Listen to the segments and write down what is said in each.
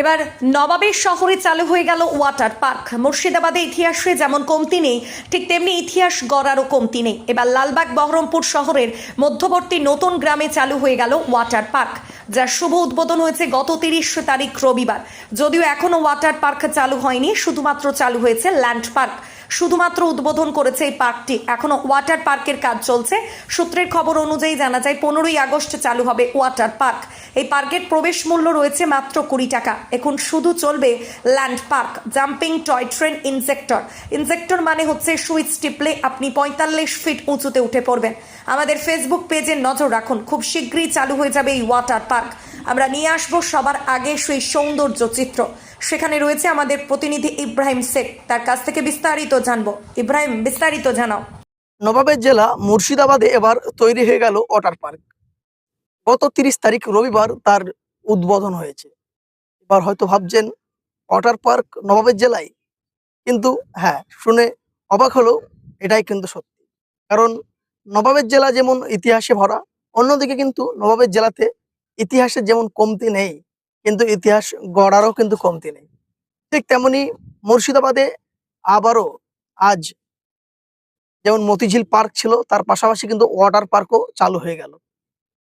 এবার নবাবের শহরে চালু হয়ে গেল ওয়াটার পার্ক। মুর্শিদাবাদে ইতিহাসে যেমন কমতি নেই, ঠিক তেমনি ইতিহাস গড়ারও কমতি নেই। এবার লালবাগ বহরমপুর শহরের মধ্যবর্তী নতুন গ্রামে চালু হয়ে গেল ওয়াটার পার্ক, যার শুভ উদ্বোধন হয়েছে গত তিরিশ তারিখ রবিবার। যদিও এখনও ওয়াটার পার্ক চালু হয়নি, শুধুমাত্র চালু হয়েছে ল্যান্ড পার্ক। শুধুমাত্র উদ্বোধন করেছে এই পার্কটি। এখনও ওয়াটার পার্কের কাজ চলছে। সূত্রের খবর অনুযায়ী জানা যায়, পনেরোই আগস্ট চালু হবে ওয়াটার পার্ক। এই পার্কের প্রবেশ মূল্য রয়েছে মাত্র কুড়ি টাকা। এখন শুধু চলবে land park, jumping toy train injector injector মানে হচ্ছে সুইচ টিপলে আপনি পঁয়তাল্লিশ ফিট উঁচুতে উঠে পড়বেন। আমাদের ফেসবুক পেজে নজর রাখুন। খুব শীঘ্রই চালু হয়ে যাবে এই ওয়াটার পার্ক। আমরা নিয়ে আসব সবার আগে সেই সৌন্দর্য চিত্র। সেখানে রয়েছে আমাদের প্রতিনিধি ইব্রাহিম শেখ। তার কাছ থেকে বিস্তারিত জানব। ইব্রাহিম, বিস্তারিত জানাও। নবাবের জেলা মুর্শিদাবাদে এবার তৈরি হয়ে গেল ওয়াটার পার্ক। গত তিরিশ তারিখ রবিবার তার উদ্বোধন হয়েছে। এবার হয়তো ভাবছেন, ওয়াটার পার্ক নবাবের জেলায়? কিন্তু হ্যাঁ শুনে অবাক হলো, এটাই কিন্তু সত্যি। কারণ নবাবের জেলা যেমন ইতিহাসে ভরা, অন্যদিকে কিন্তু নবাবের জেলাতে ইতিহাসের যেমন কমতি নেই, কিন্তু ইতিহাস গড়ারও কিন্তু কমতি নেই। ঠিক তেমনি মুর্শিদাবাদে আবারও আজ যেমন মতিঝিল পার্ক ছিল, তার পাশাপাশি কিন্তু ওয়াটার পার্কও চালু হয়ে গেল।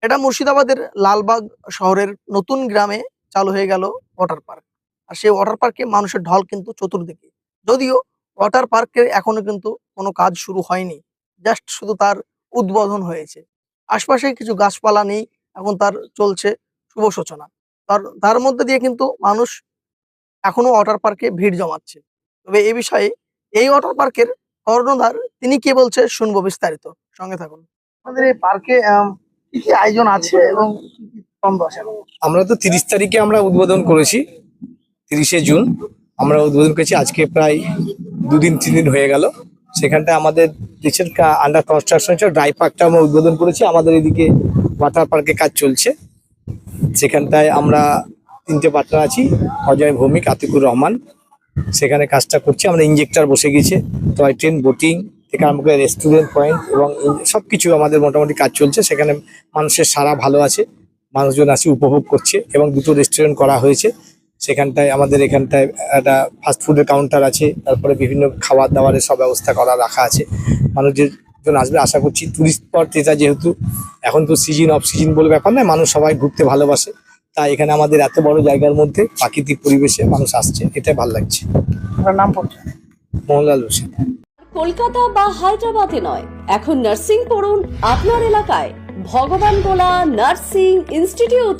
এটা মুর্শিদাবাদের লালবাগ শহরের নতুন গ্রামে চালু হয়ে গেল ওয়াটার পার্ক। আর সেই ওয়াটার পার্কে মানুষের ঢল কিন্তু চতুর্দিকে। যদিও ওয়াটার পার্কের এখনও কিন্তু কোনো কাজ শুরু হয়নি, জাস্ট শুধু তার উদ্বোধন হয়েছে। আশপাশে কিছু গাছপালা নেই এখন তার চলছে শুভ সূচনা। তার তার মধ্যে দিয়ে কিন্তু মানুষ এখনও ওয়াটার পার্কে ভিড় জমাচ্ছে। তবে এই বিষয়ে এই ওয়াটার পার্কের কর্ণধার তিনি কি বলছে শুনব বিস্তারিত। সঙ্গে থাকুন। আমাদের এই পার্কে কি কি আয়োজন আছে এবং কি কি দ্বন্দ্ব আছে? আমরা তো তিরিশ তারিখে আমরা উদ্বোধন করেছি তিরিশে জুন। আমরা উদ্বোধন করেছি আজকে প্রায় দুদিন তিন দিন হয়ে গেল। সেখানটায় আমাদের দেশের আন্ডার কনস্ট্রাকশন ছিল ড্রাই পার্কটা আমরা উদ্বোধন করেছি। আমাদের এদিকে ওয়াটার পার্কে কাজ চলছে। সেখানটায় আমরা তিনটে পার্টনার আছি, অজয় ভৌমিক, আতিকুর রহমান। সেখানে কাজটা করছি আমরা ইঞ্জেক্টর বসে গেছে। টয় ট্রেন বোটিং থেকে আরম্ভ করে রেস্টুরেন্ট পয়েন্ট এবং সব কিছু আমাদের মোটামুটি কাজ চলছে। সেখানে মানুষের সারা ভালো আছে, মানুষজন আসে, উপভোগ করছে এবং দুটো রেস্টুরেন্ট করা হয়েছে। সেখানটায় আমাদের এখানটায় একটা ফাস্টফুডের কাউন্টার আছে, তারপরে বিভিন্ন খাবার দাবারের সব ব্যবস্থা করা রাখা আছে। মানুষজন আসবে আশা করছি টুরিস্ট স্পট এটা যেহেতু এখন তো সিজন অফ সিজন বলে ব্যাপার নয় মানুষ সবাই ঘুরতে ভালোবাসে। তাই এখানে আমাদের এত বড় জায়গার মধ্যে প্রাকৃতিক পরিবেশে মানুষ আসছে এটাই ভালো লাগছে। আপনার নাম মোহনলাল হোসেন। কলকাতা বা হায়দ্রাবাদে নয় এখন নার্সিং পড়ুন আপনার এলাকায়। ভগবান গোলা নার্সিং ইনস্টিটিউট